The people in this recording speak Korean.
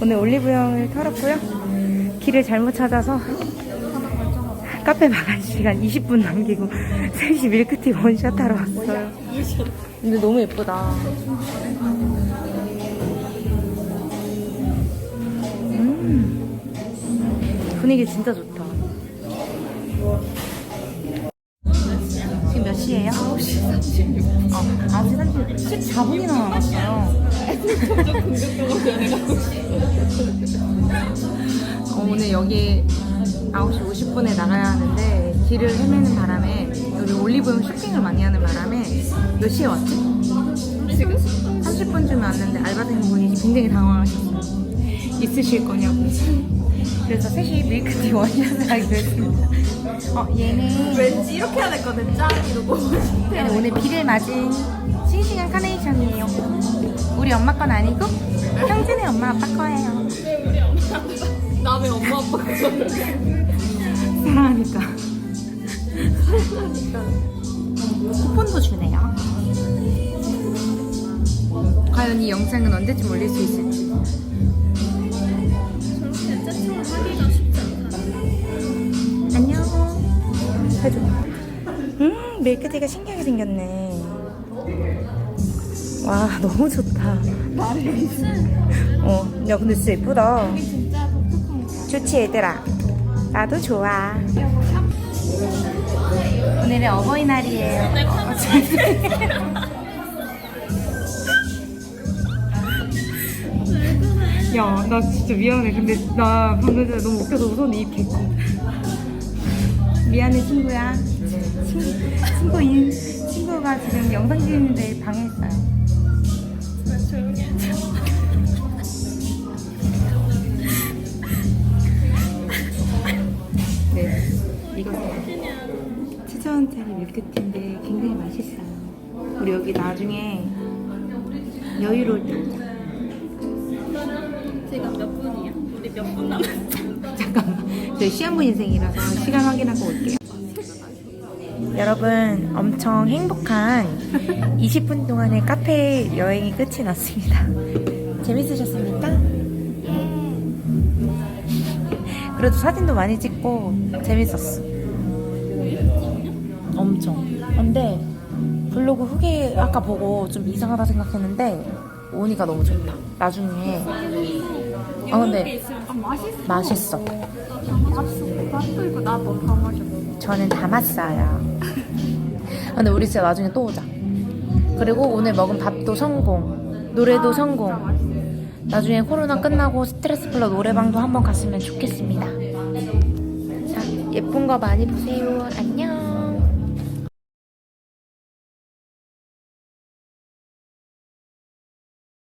오늘 올리브영을 털었고요. 길을 잘못 찾아서 카페 마감 시간 20분 남기고 3시 밀크티 원샷 하러 왔어요. 근데 너무 예쁘다. 음. 분위기 진짜 좋다. 지금 몇 시예요? 9시 36분. 어, 9시 36분. 14분이나 남았어요. 여기 9시 50분에 나가야 하는데 길을 헤매는 바람에 여기 올리브영 쇼핑을 많이 하는 바람에 몇 시에 왔지? 30분쯤에 왔는데 알바생분이 굉장히 당황하셨어요. 있으실 거냐고. 그래서 3시 밀크티 원샷을 하기로 했습니다. 어, 얘는 왠지 이렇게 해야 될거든 짠 이러고 얘는 오늘 비를 맞은 싱싱한 카네이션이에요. 우리 엄마 건 아니고 형진의 엄마 아빠 거예요. 남의 엄마 아빠 사랑하니까. 쿠폰도 주네요. 과연 이 영상은 언제쯤 올릴 수 있을지. 해줘. 음, 밀크티가 신기하게 생겼네. 와, 너무 좋다. 어, 야, 근데 진짜 예쁘다. 좋지, 얘들아. 나도 좋아. 오늘은 어버이날이에요. 어, 야, 나 진짜 미안해. 근데 나 방금 전에 너무 웃겨서 웃었는데 입 개코. 미안해, 친구야. 친, 친구 인, 친구가 지금 영상 찍는데 방해했어요. 조용히 네. 이것은 치즈원짜리 밀크티인데 굉장히 맛있어요. 우리 여기 나중에 여유로울 때 오자. 지금 몇 분이야? 우리 몇 분 남았어? 잠깐만. 저희 시한부 인생이라서 시간 확인하고 올게요. 여러분, 엄청 행복한 20분 동안의 카페 여행이 끝이 났습니다. 재밌으셨습니까? 그래도 사진도 많이 찍고 재밌었어. 엄청. 근데 블로그 후기 아까 보고 좀 이상하다 생각했는데 오니까 너무 좋다. 나중에 아 근데 아. 맛있어 마셔 저는 담았어요. 근데 우리 진짜 나중에 또 오자. 그리고 오늘 먹은 밥도 성공, 노래도 성공. 나중에 코로나 끝나고 스트레스 풀러 노래방도 한번 갔으면 좋겠습니다. 자, 예쁜 거 많이 보세요. 안녕.